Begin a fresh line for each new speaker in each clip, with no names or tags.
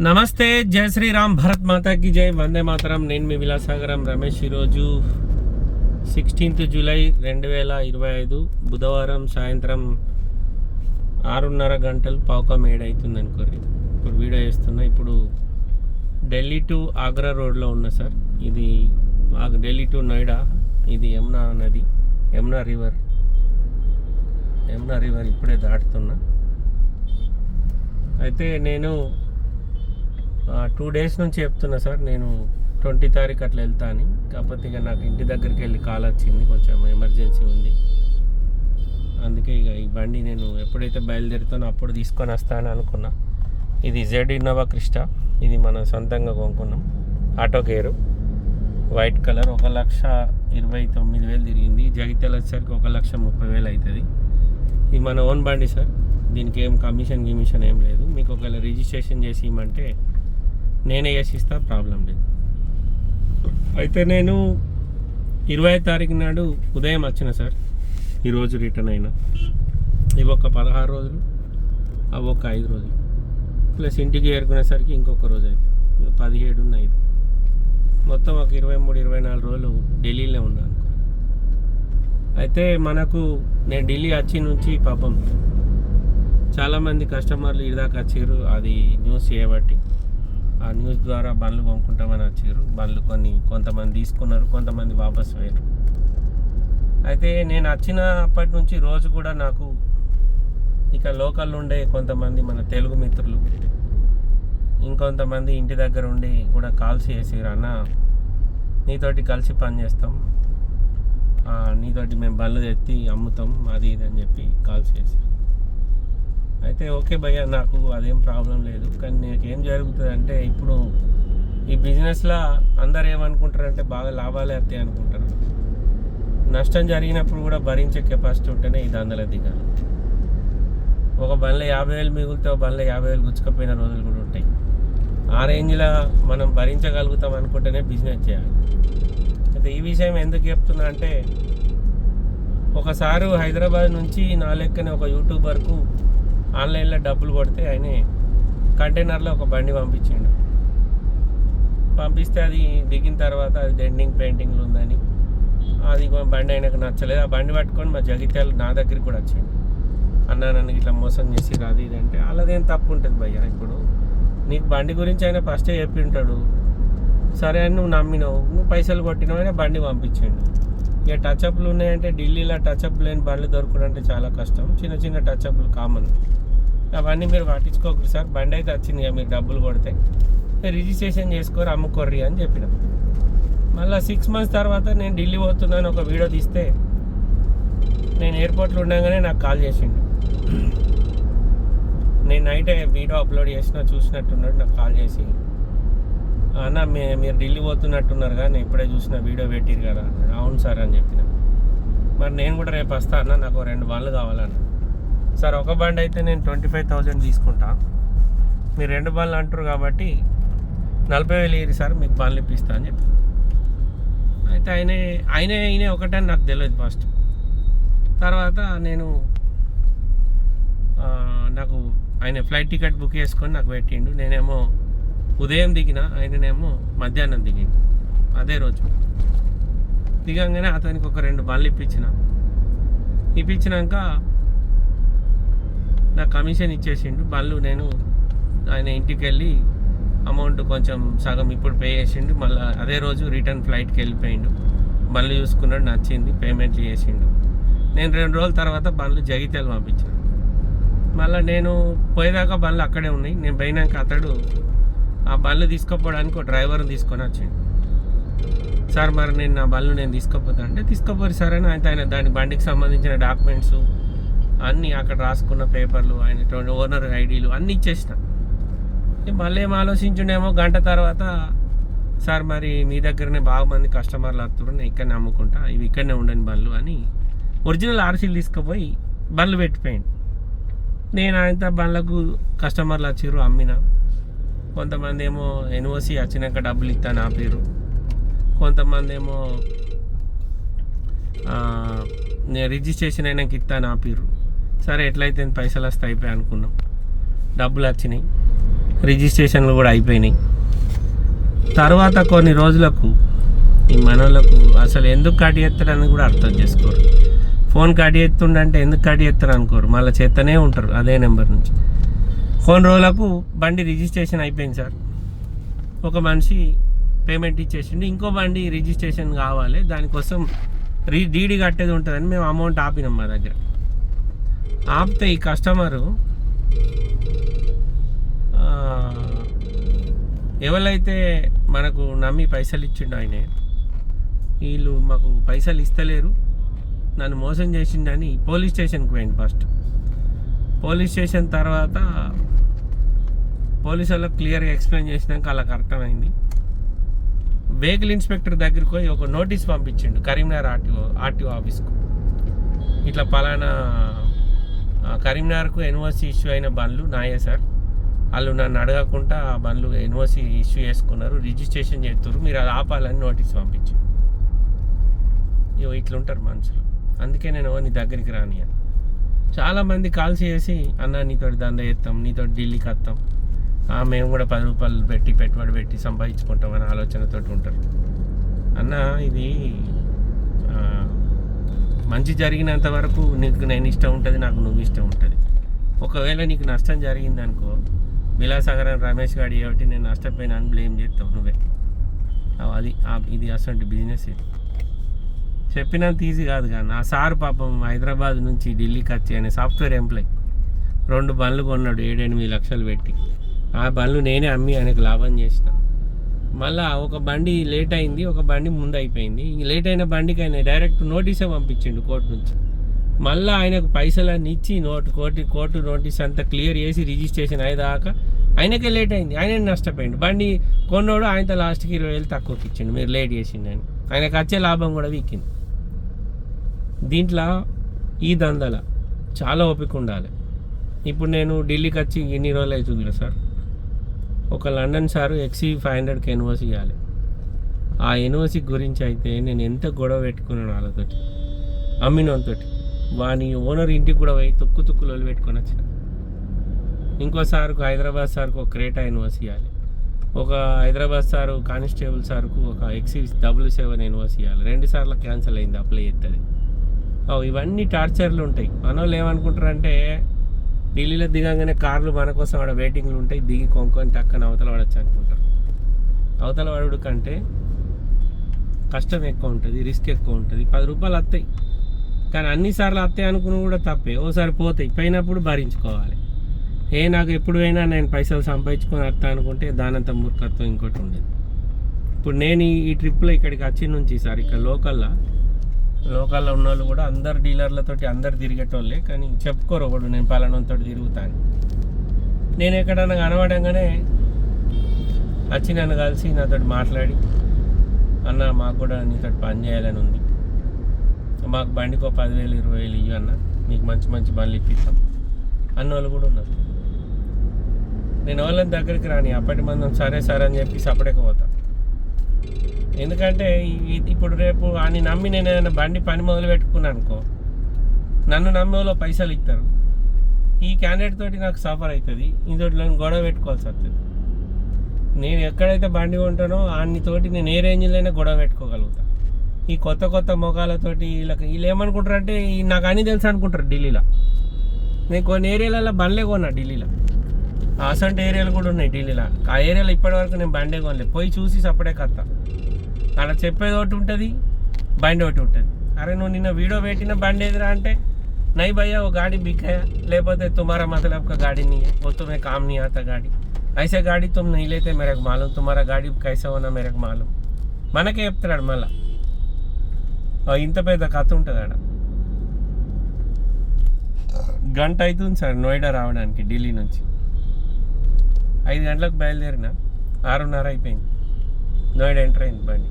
నమస్తే జయ శ్రీరామ్ భరత్ మాతాకి జై వందే మాతరం నేను మీ విలాసాగరం రమేష్ ఈరోజు సిక్స్టీన్త్ జూలై రెండు వేల ఇరవై ఐదు బుధవారం సాయంత్రం ఆరున్నర గంటలు పావుకం ఏడవుతుంది అనుకోరి ఇప్పుడు వీడియో చేస్తున్నా. ఇప్పుడు ఢిల్లీ టు ఆగ్రా రోడ్లో ఉన్నా సార్. ఇది ఢిల్లీ టు నోయిడా. ఇది యమునా నది యమునా రివర్. యమునా రివర్ ఇప్పుడే దాటుతున్నా. అయితే నేను టూ డేస్ నుంచి చెప్తున్నా సార్ నేను ట్వంటీ తారీఖు అట్లా వెళ్తా అని. కాకపోతే ఇక నాకు ఇంటి దగ్గరికి వెళ్ళి కాల్ వచ్చింది కొంచెం ఎమర్జెన్సీ ఉంది. అందుకే ఇక ఈ బండి నేను ఎప్పుడైతే బయలుదేరుతానో అప్పుడు తీసుకొని వస్తానని అనుకున్నా. ఇది జెడ్ ఇన్నోవా క్రిస్టా ఇది మనం సొంతంగా కొనుక్కున్నాం. Auto gear. వైట్ కలర్ ఒక లక్ష ఇరవై తొమ్మిది వేలు తిరిగింది. జగిత్యాల వచ్చేసరికి ఒక లక్ష ముప్పై వేలు అవుతుంది. ఇది మన ఓన్ బండి సార్. దీనికి ఏం కమిషన్ గిమిషన్ ఏం లేదు. మీకు ఒకవేళ రిజిస్ట్రేషన్ చేసి ఇవ్వమంటే నేనే చేసి ప్రాబ్లం లేదు. అయితే నేను ఇరవై తారీఖు నాడు ఉదయం వచ్చిన సార్. ఈరోజు రిటర్న్ అయినా. ఇవి ఒక పదహారు రోజులు అవి ఒక ఐదు రోజులు. ప్లస్ ఇంటికి చేరుకునేసరికి ఇంకొక రోజు అయితే పదిహేడు ఐదు. మొత్తం ఒక ఇరవై మూడు ఇరవై నాలుగు రోజులు ఢిల్లీలో ఉన్నాను అయితే మనకు నేను ఢిల్లీ వచ్చి నుంచి పాపం చాలామంది కస్టమర్లు ఇదాకా వచ్చారు. అది న్యూస్ చేయబట్టి. ఆ న్యూస్ ద్వారా బండ్లు కొనుక్కుంటామని వచ్చారు. బండ్లు కొన్ని కొంతమంది తీసుకున్నారు కొంతమంది వాపస్ పోయారు. అయితే నేను వచ్చినప్పటి నుంచి రోజు కూడా నాకు ఇక లోకల్ ఉండే కొంతమంది మన తెలుగు మిత్రులు ఇంకొంతమంది ఇంటి దగ్గర ఉండి కూడా కాల్స్ చేసారు అన్న నీతోటి కలిసి పని చేస్తాం. నీతోటి మేము బండ్లు తెచ్చి అమ్ముతాం అది ఇది అని చెప్పి కాల్స్ చేశారు అయితే ఓకే భయ్య నాకు అదేం ప్రాబ్లం లేదు. కానీ నాకు ఏం ఇప్పుడు ఈ బిజినెస్లో అందరు ఏమనుకుంటారంటే బాగా లాభాలే వస్తాయి అనుకుంటారు. నష్టం జరిగినప్పుడు కూడా భరించే కెపాసిటీ ఉంటేనే ఈ దందల దిగాలి. ఒక బండ్లో యాభై వేలు మిగిలితే ఒక బండ్లో యాభై వేలు గుచ్చుకపోయిన రోజులు కూడా ఉంటాయి. ఆ రేంజ్లో మనం భరించగలుగుతాం అనుకుంటేనే బిజినెస్ చేయాలి. అయితే ఈ విషయం ఎందుకు చెప్తున్నా అంటే ఒకసారి హైదరాబాద్ నుంచి నా లెక్కనే ఒక యూట్యూబర్కు ఆన్లైన్లో డబ్బులు కొడితే ఆయన కంటైనర్లో ఒక బండి పంపించిండు. పంపిస్తే అది దిగిన తర్వాత అది డెండింగ్ పెయింటింగ్లు ఉందని అది బండి ఆయనకు నచ్చలేదు. ఆ బండి పట్టుకొని మా జగిత్యాల నా దగ్గరికి కూడా వచ్చిండు. అన్న నన్ను ఇట్లా మోసం చేసి రాదు ఇది అంటే అలాదేం తప్పు ఉంటుంది భయ్య ఇప్పుడు? నీకు బండి గురించి ఆయన ఫస్టే చెప్పి ఉంటాడు సరే అని నువ్వు నమ్మినావు. నువ్వు పైసలు కొట్టినావు అయినా బండి పంపించండి. ఇక టచ్అప్లు ఉన్నాయంటే ఢిల్లీలో టచ్అప్ లేని బండ్లు దొరకడం అంటే చాలా కష్టం. చిన్న చిన్న టచ్అప్లు కామన్ అవన్నీ మీరు పట్టించుకోకరు సార్. బండి అయితే వచ్చింది మీరు డబ్బులు కొడితే. రిజిస్ట్రేషన్ చేసుకోరు అమ్ముకోర్రి అని చెప్పిన. మళ్ళీ సిక్స్ మంత్స్ తర్వాత నేను ఢిల్లీ పోతున్నాను ఒక వీడియో తీస్తే నేను ఎయిర్పోర్ట్లో ఉండగానే నాకు కాల్ చేసిండు. నేను నైట్ వీడియో అప్లోడ్ చేసిన చూసినట్టున్నాడు నాకు కాల్ చేసి. అన్న మీ మీరు ఢిల్లీ పోతున్నట్టున్నారు కదా నేను ఇప్పుడే చూసిన వీడియో పెట్టిరు కదా అన్నాడు. అవును సార్ అని చెప్పిన. మరి నేను కూడా రేపు వస్తా అన్న నాకు రెండు బండ్లు కావాలన్నా. సార్ ఒక బండ్ అయితే నేను ట్వంటీ ఫైవ్ థౌజండ్ తీసుకుంటా. మీరు రెండు బండ్లు అంటారు కాబట్టి నలభై వేలు ఇరి సార్ మీకు బండ్లు ఇప్పిస్తా అని చెప్పి. అయితే ఆయనే ఆయనే ఆయనే ఒకటని నాకు తెలియదు ఫస్ట్ తర్వాత నేను నాకు ఆయన ఫ్లైట్ టికెట్ బుక్ చేసుకొని నాకు పెట్టిండు. నేనేమో ఉదయం దిగిన ఆయననేమో మధ్యాహ్నం దిగిండు. అదే రోజు. దిగంగానే అతనికి ఒక రెండు బండ్లు ఇప్పించిన. ఇప్పించినాక నాకు కమిషన్ ఇచ్చేసిండు. బండ్లు నేను ఆయన ఇంటికి వెళ్ళి అమౌంట్ కొంచెం సగం ఇప్పుడు పే చేసిండు. మళ్ళీ అదే రోజు రిటర్న్ ఫ్లైట్కి వెళ్ళిపోయిండు. బండ్లు చూసుకున్నాడు నచ్చింది పేమెంట్ చేసిండు. నేను రెండు రోజుల తర్వాత బండ్లు జగిత్యాలు పంపించాను. మళ్ళీ నేను పోయేదాకా బండ్లు అక్కడే ఉన్నాయి నేను పోయినాక అతడు ఆ బండ్లు తీసుకుపోవడానికి ఒక డ్రైవర్ని తీసుకొని వచ్చిండు. సార్ మరి నేను నా బండ్లు నేను తీసుకుపోతా. అంటే తీసుకుపోరు సార్ అని ఆయన ఆయన దాని బండికి సంబంధించిన డాక్యుమెంట్స్ అన్నీ అక్కడ రాసుకున్న పేపర్లు ఆయన ఓనర్ ఐడీలు అన్నీ ఇచ్చేసిన. మళ్ళీ ఏం ఆలోచించుండేమో గంట తర్వాత సార్ మరి మీ దగ్గరనే బాగా మంది కస్టమర్లు వస్తున్నారు నేను ఇక్కడనే అమ్ముకుంటా ఇవి ఇక్కడనే ఉండని బండ్లు అని ఒరిజినల్ ఆర్సీలు తీసుకుపోయి బండ్లు పెట్టిపోయింది నేను ఆయనతో బండ్లకు కస్టమర్లు వచ్చిర్రు అమ్మిన. కొంతమంది ఏమో ఎన్ఓసి వచ్చినాక డబ్బులు ఇస్తాను ఆపిర్రు. కొంతమంది ఏమో నేను రిజిస్ట్రేషన్ అయినాక ఇస్తాను ఆపిర్రు. సరే ఎట్లయితే పైసలు వస్తాయి అయిపోయాయి అనుకున్నాం. డబ్బులు వచ్చినాయి. రిజిస్ట్రేషన్లు కూడా అయిపోయినాయి. తర్వాత కొన్ని రోజులకు ఈ మనోళ్ళకు అసలు ఎందుకు కట్ చేస్తారని కూడా అర్థం చేసుకోరు. ఫోన్ కట్ చేస్తుండంటే ఎందుకు కట్ చేస్తారు అనుకోరు. మళ్ళీ చేస్తూనే ఉంటారు అదే నెంబర్ నుంచి. కొన్ని రోజులకు బండి రిజిస్ట్రేషన్ అయిపోయింది సార్. ఒక మనిషి పేమెంట్ ఇచ్చేసిండు. ఇంకో బండి రిజిస్ట్రేషన్ కావాలి. దానికోసం రీ డీడీ కట్టేది ఉంటుందని మేము అమౌంట్ ఆపినాం మా దగ్గర. ఆపితే ఈ కస్టమరు ఎవరైతే మనకు నమ్మి పైసలు ఇచ్చిండు ఆయనే వీళ్ళు మాకు పైసలు ఇస్తలేరు. నన్ను మోసం చేసిండని పోలీస్ స్టేషన్కి పోయింది ఫస్ట్. పోలీస్ స్టేషన్ తర్వాత పోలీసు వాళ్ళకి క్లియర్గా ఎక్స్ప్లెయిన్ చేసినాక వాళ్ళకి అర్థమైంది. వెహికల్ ఇన్స్పెక్టర్ దగ్గరికి పోయి ఒక నోటీస్ పంపించిండు కరీంనగర్ ఆర్టీఓ ఆర్టీఓ ఆఫీస్కు. ఇట్లా పలానా కరీంనగర్కు ఎన్ఓసి ఇష్యూ అయిన బండ్లు నాయే సార్. వాళ్ళు నన్ను అడగకుండా ఆ బండ్లు ఎన్ఓసి ఇష్యూ చేసుకున్నారు. రిజిస్ట్రేషన్ చేస్తారు మీరు అది ఆపాలని నోటీస్ పంపించారు. ఇగో ఇట్లుంటారు మనుషులు. అందుకే నేను నీ దగ్గరికి రానియా చాలామంది కాల్ చేసి అన్న నీతో దంద చేస్తాం నీతో ఢిల్లీకి వస్తాం మేము కూడా పది రూపాయలు పెట్టి పెట్టుబడి పెట్టి సంపాదించుకుంటాం అనే ఆలోచనతోటి ఉంటారు. అన్న ఇది మంచి జరిగినంత వరకు నీకు నేను ఇష్టం ఉంటుంది నాకు నువ్వు ఇష్టం ఉంటుంది. ఒకవేళ నీకు నష్టం జరిగింది అనుకో విలాసాగరం రమేష్ గారి కాబట్టి నేను నష్టపోయినా అని బ్లేమ్ చేస్తావు నువ్వే. అది ఇది అసలు బిజినెస్ ఇది. చెప్పినంత ఈజీ కాదు కానీ ఆ సార్ పాపం హైదరాబాద్ నుంచి ఢిల్లీకి వచ్చి ఆయన సాఫ్ట్వేర్ ఎంప్లాయ్ రెండు బండ్లు కొన్నాడు ఏడెనిమిది లక్షలు పెట్టి. ఆ బండ్లు నేనే అమ్మి ఆయనకు లాభం చేసిన. మళ్ళా ఒక బండి లేట్ అయింది ఒక బండి ముందు అయిపోయింది. లేట్ అయిన బండికి ఆయన డైరెక్ట్ నోటీసే పంపించిండు కోర్టు నుంచి. మళ్ళీ ఆయనకు పైసలన్నీ ఇచ్చి నోటు కోర్టు కోర్టు నోటీస్ అంతా క్లియర్ చేసి రిజిస్ట్రేషన్ అయ్యేదాకా ఆయనకే లేట్ అయింది. ఆయన నష్టపోయిండు. బండి కొన్నోడు ఆయనతో లాస్ట్కి ఇరవై వేలు తక్కువకి ఇచ్చిండు. మీరు లేట్ చేసిండని. ఆయనకు వచ్చే లాభం కూడా వీక్కింది. దీంట్లో ఈ దందల చాలా ఓపిక ఉండాలి. ఇప్పుడు నేను ఢిల్లీకి వచ్చి ఎన్ని రోజులు అవుతుంది కదా సార్? ఒక లండన్ సారు ఎక్సీ ఫైవ్ హండ్రెడ్కి ఎన్ఓసి ఇవ్వాలి. ఆ ఎన్ఓసి గురించి అయితే నేను ఎంత గొడవ పెట్టుకున్నాను వాళ్ళతోటి అమ్మినోన్తోటి వాని ఓనర్ ఇంటికి కూడా పోయి తుక్కు తుక్కులు పెట్టుకొని వచ్చిన. ఇంకో సార్కు హైదరాబాద్ సార్కు ఒక క్రేటా ఎన్ఓసి ఇవ్వాలి. ఒక హైదరాబాద్ సారు కానిస్టేబుల్ సార్కు ఒక ఎక్సీ డబుల్ సెవెన్ ఎన్ఓసి ఇవ్వాలి. రెండు సార్లు క్యాన్సిల్ అయింది అప్లై చేస్తుంది ఇవన్నీ టార్చర్లు ఉంటాయి. మన వాళ్ళు ఏమనుకుంటారంటే ఢిల్లీలో దిగంగానే కార్లు మన కోసం ఆడ వెయిటింగ్లు ఉంటాయి. దిగి కొనుక్కొని టక్కన అవతల పడచ్చు అనుకుంటారు అవతల పడుడు కంటే కష్టం ఎక్కువ ఉంటుంది రిస్క్ ఎక్కువ ఉంటుంది. పది రూపాయలు వస్తాయి. కానీ అన్నిసార్లు వస్తాయి అనుకుని కూడా తప్పే. ఓసారి పోతాయి. పోయినప్పుడు భరించుకోవాలి. ఏ నాకు ఎప్పుడు అయినా నేను పైసలు సంపాదించుకొని వస్తా అనుకుంటే దానంత మూర్ఖత్వం ఇంకోటి ఉండేది. ఇప్పుడు నేను ఈ- ఈ ట్రిప్లో ఇక్కడికి వచ్చి నుంచి సార్ ఇక్కడ లోకల్లో లోకల్లో ఉన్న వాళ్ళు కూడా అందరు డీలర్లతోటి అందరు తిరిగేటోళ్ళే కానీ చెప్పుకోరు ఒకడు నేను పలానంతో తిరుగుతాను నేను ఎక్కడన్నా కనబడంగానే వచ్చి నన్ను కలిసి నాతో మాట్లాడి అన్న మాకు కూడా నీతో పని చేయాలని ఉంది. మాకు బండికి ఒక పదివేలు ఇరవై వేలు ఇవ్వు అన్న నీకు మంచి మంచి బండ్లు ఇప్పిస్తాం అన్న వాళ్ళు కూడా ఉన్నారు. నేను వాళ్ళని దగ్గరికి రాని అప్పటి మందం సరే సరే అని చెప్పి సపడకపోతా ఎందుకంటే ఇప్పుడు రేపు అని నమ్మి నేను ఏదైనా బండి పని మొదలు పెట్టుకున్నాను అనుకో నన్ను నమ్మే వాళ్ళు పైసలు ఇస్తారు. ఈ క్యాండిడేట్ తోటి నాకు సఫర్ అవుతుంది ఇంతోటి నేను గొడవ పెట్టుకోవాల్సి వస్తుంది. నేను ఎక్కడైతే బండి కొంటానో అన్ని తోటి నేను ఏ రేంజ్లైనా గొడవ పెట్టుకోగలుగుతా. ఈ కొత్త కొత్త మొఖాలతోటి వీళ్ళకి వీళ్ళు ఏమనుకుంటారు అంటే నాకు అన్నీ తెలుసు అనుకుంటారు ఢిల్లీలో. నేను కొన్ని ఏరియాలలో బండ్లే కొన్నా ఢిల్లీలో. అసంటి ఏరియాలు కూడా ఉన్నాయి ఢిల్లీలో. ఆ ఏరియాలో ఇప్పటివరకు నేను బండే కొనలే. పోయి చూసి సపడే కత్తా అలా చెప్పేది ఒకటి ఉంటుంది బండి ఒకటి ఉంటుంది. అరే నువ్వు నిన్న వీడియో పెట్టిన బండి ఏదిరా అంటే నై భయ్యా ఓ గాడి బికాయ లేకపోతే తుమారా మతలబ్ కా గాడి నీ ఓ తుమ్మే కామ్ నీ ఆతా గాడి. ఐసే గాడి తుమ్ నీలైతే మేరకు మాలం. తుమారా గాడి కైసా ఉన్నా మేరకు మాలం. మనకే చెప్తున్నాడు మళ్ళా. ఇంత పెద్ద కథ ఉంటుంది ఆడ. గంట అవుతుంది సార్ నోయిడా రావడానికి ఢిల్లీ నుంచి. ఐదు గంటలకు బయలుదేరిన. ఆరున్నర అయిపోయింది. నోయిడా ఎంటర్ అయింది బండి.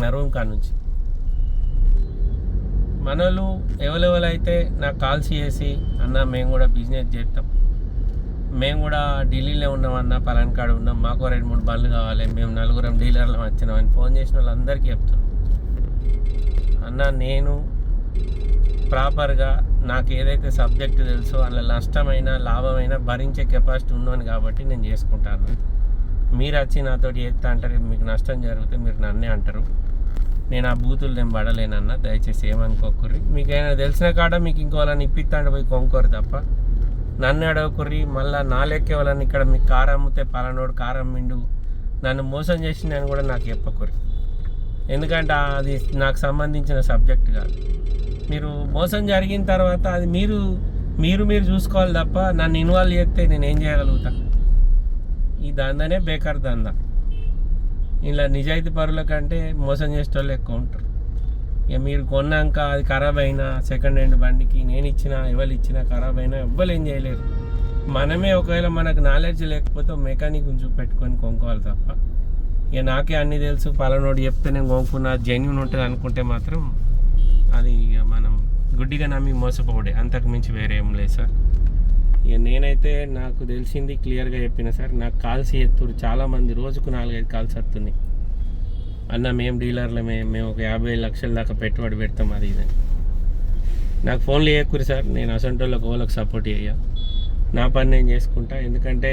నా రూమ్ కాడ నుంచి మనోళ్ళు ఎవరెవరైతే నాకు కాల్స్ చేసి అన్న మేము కూడా బిజినెస్ చేస్తాం మేము కూడా ఢిల్లీలో ఉన్నామన్న పలాన్ కాడ ఉన్నాం మాకు రెండు మూడు బండ్లు కావాలి మేము నలుగురం డీలర్లు వచ్చినాం అని ఫోన్ చేసిన వాళ్ళందరికీ చెప్తున్నాం. అన్న నేను ప్రాపర్గా నాకు ఏదైతే సబ్జెక్ట్ తెలుసో అందులో నష్టమైన లాభమైన భరించే కెపాసిటీ ఉన్నాను కాబట్టి నేను చేసుకుంటాను. మీరు వచ్చి నాతోటి చేస్తా అంటారు మీకు నష్టం జరిగితే మీరు నన్నే అంటారు. నేను ఆ బూతులు నేను పడలేనన్న దయచేసి ఏమనుకోకుర్రి. మీకు ఏమైనా తెలిసిన కాడ మీకు ఇంకో వాళ్ళని ఇప్పిస్తాంటే పోయి కొనుక్కోరు తప్ప. నన్ను అడగకుర్రి మళ్ళీ నా లెక్క వాళ్ళని ఇక్కడ మీకు కారం అమ్మితే పలానోడు కారం మిండు నన్ను మోసం చేసింది అని కూడా నాకు చెప్పకుర్రి. ఎందుకంటే అది నాకు సంబంధించిన సబ్జెక్ట్ కాదు. మీరు మోసం జరిగిన తర్వాత అది మీరు మీరు మీరు చూసుకోవాలి తప్ప నన్ను ఇన్వాల్వ్ చేస్తే నేను ఏం చేయగలుగుతాను దందనే బేకార్ దందా. ఇలా నిజాయితీ పరుల కంటే మోసం చేసే వాళ్ళు ఎక్కువ ఉంటారు. ఇక మీరు కొన్నాక అది ఖరాబ్ అయినా సెకండ్ హ్యాండ్ బండికి నేను ఇచ్చిన ఎవరు ఇచ్చినా ఖరాబ్ అయినా ఎవ్వరు ఏం చేయలేరు. మనమే ఒకవేళ మనకు నాలెడ్జ్ లేకపోతే మెకానిక్ చూపెట్టుకొని కొనుక్కోవాలి తప్ప. ఇక నాకే అన్ని తెలుసు పలానోడు చెప్తే నేను కొనుక్కున్నా జెన్యున్ ఉంటుంది అనుకుంటే మాత్రం అది ఇక మనం గుడ్డిగా నమ్మి మోసపోవడే. అంతకు మించి వేరే ఏం లేదు సార్. ఇక నేనైతే నాకు తెలిసింది క్లియర్గా చెప్పిన సార్ నాకు కాల్స్ ఎత్తురు చాలామంది రోజుకు నాలుగైదు కాల్స్ వస్తున్నాయి అన్న మేము డీలర్లమే మేము ఒక యాభై లక్షల దాకా పెట్టుబడి పెడతాం అది ఇది నాకు ఫోన్లు చేయకూరు సార్ నేను అసంటోళ్ళకి వాళ్ళకి సపోర్ట్ చేయ నా పని నేను చేసుకుంటా. ఎందుకంటే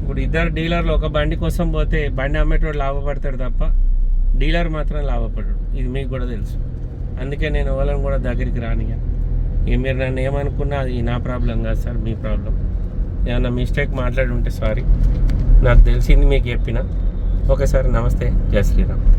ఇప్పుడు ఇద్దరు డీలర్లు ఒక బండి కోసం పోతే బండి అమ్మేటోడు లాభపడతాడు తప్ప డీలర్ మాత్రం లాభపడడు. ఇది మీకు కూడా తెలుసు. అందుకే నేను ఓలను కూడా దగ్గరికి రానియా ఇక మీరు నన్ను ఏమనుకున్నా అది నా ప్రాబ్లం కాదు సార్ మీ ప్రాబ్లం. ఏమన్నా మిస్టేక్ మాట్లాడి ఉంటే సారీ. నాకు తెలిసింది మీకు చెప్పిన. ఓకే సార్ నమస్తే జయ శ్రీరామ్.